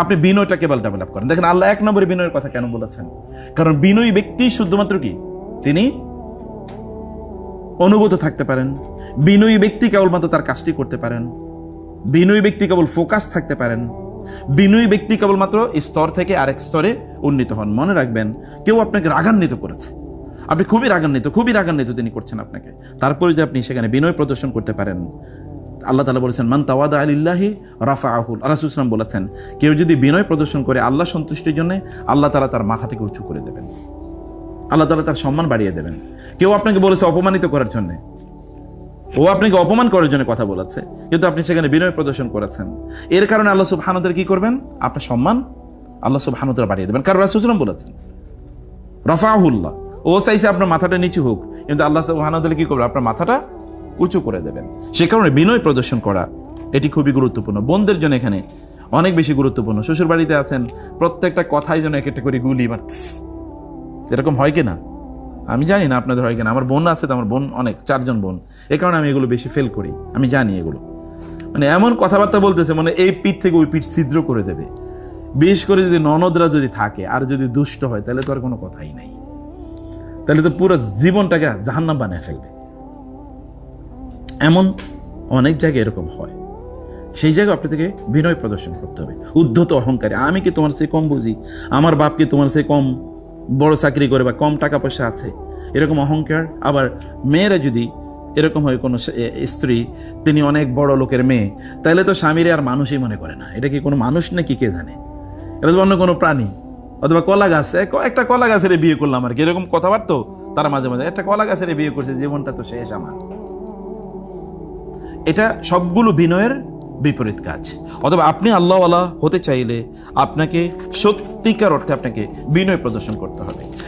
আপনি বিনয়টা কেবল ডেভেলপ করেন। দেখেন, আল্লাহ এক নম্বরে বিনয়ের কথা কেন বলেছেন? কারণ বিনয়ী ব্যক্তি শুধুমাত্র কি? তিনি অনুগত থাকতে পারেন। বিনয়ী ব্যক্তি কেবলমাত্র তার কাজটি করতে পারেন। বিনয়ী ব্যক্তি কেবল ফোকাস থাকতে পারেন। বিনয়ী ব্যক্তি কেবলমাত্র স্তর থেকে আরেক স্তরে উন্নীত হন। মনে রাখবেন, কেউ আপনাকে রাগান্বিত করেছে। আপনি খুবই রাগান্বিত খুবই রাগান্বিত তিনি করছেন আপনাকে। তারপরে যে আপনি সেখানে বিনয় প্রদর্শন করতে পারেন। আল্লাহ তালা বলেছেন, মান তাওয়াদা আলিল্লাহি রাফা আহুল আলাসুসলাম বলেছেন, কেউ যদি বিনয় প্রদর্শন করে আল্লাহ সন্তুষ্টির জন্য, আল্লাহ তালা তার মাথাটাকে উঁচু করে দেবেন। আল্লাহ তালা তার সম্মান বাড়িয়ে দেবেন। কেউ আপনাকে বলেছে অপমানিত করার জন্যে। ও আপনাকে অপমান করার জন্য কথা বলেছে, কিন্তু আপনি সেখানে বিনয় প্রদর্শন করেছেন। এর কারণে আল্লাহ সুবহানুদের কি করবেন? আপনার সম্মান আল্লাহ সুবহানুদের বাড়িয়ে দেবেন। কারণ রাসুসলাম বলেছেন রফাহুল্লাহ ও চাইছে আপনার মাথাটা নিচু হোক, কিন্তু আল্লাহ সুবহানুদের কি করবে আপনার মাথাটা উঁচু করে দেবেন। সে কারণে বিনয় প্রদর্শন করা, এটি খুবই গুরুত্বপূর্ণ। বোনদের জন্য এখানে অনেক বেশি গুরুত্বপূর্ণ। শ্বশুর বাড়িতে আছেন, প্রত্যেকটা কথাই যেন এক একটা করে গুলি মারতেছে। এরকম হয় কি না? আমি জানি না আপনাদের হয় কিনা আমার বোন আছে তো, আমার বোন অনেক, চারজন বোন। এ কারণে আমি এগুলো বেশি ফেল করি। আমি জানি এগুলো। মানে এমন কথাবার্তা বলতেছে মানে এই পিঠ থেকে ওই পিঠ ছিদ্র করে দেবে। বিশেষ করে যদি ননদরা যদি থাকে, আর যদি দুষ্ট হয়, তাহলে তো আর কোনো কথাই নাই। তাহলে তো পুরো জীবনটাকে জাহান্নাম বানিয়ে ফেলবে। এমন অনেক জায়গায় এরকম হয়। সেই জায়গায় আপনি থেকে বিনয় প্রদর্শন করতে হবে। উদ্ধত অহংকারে, আমি কি তোমার সে কম বুঝি? আমার বাপ কি তোমার সে কম বড় চাকরি করে বা কম টাকা পয়সা আছে? এরকম অহংকার? আবার মেয়েরা যদি এরকম হয়, কোনো স্ত্রী, তিনি অনেক বড় লোকের মেয়ে তাহলে তো স্বামীরে আর মানুষই মনে করে না। এটা কি কোনো মানুষ নাকি কে জানে? এটা তো অন্য কোনো প্রাণী। অথবা কলা গাছ একটা কলা গাছের বিয়ে করলাম আর কি। এরকম কথাবার্তা তারা মাঝে মাঝে। একটা কলা গাছের বিয়ে করছে, জীবনটা তো শেষ আমার। এটা সবগুলো বিনয়ের বিপরীত কাজ। অথবা আপনি আল্লাহওয়ালা হতে চাইলে আপনাকে সত্যিকার অর্থে আপনাকে বিনয় প্রদর্শন করতে হবে।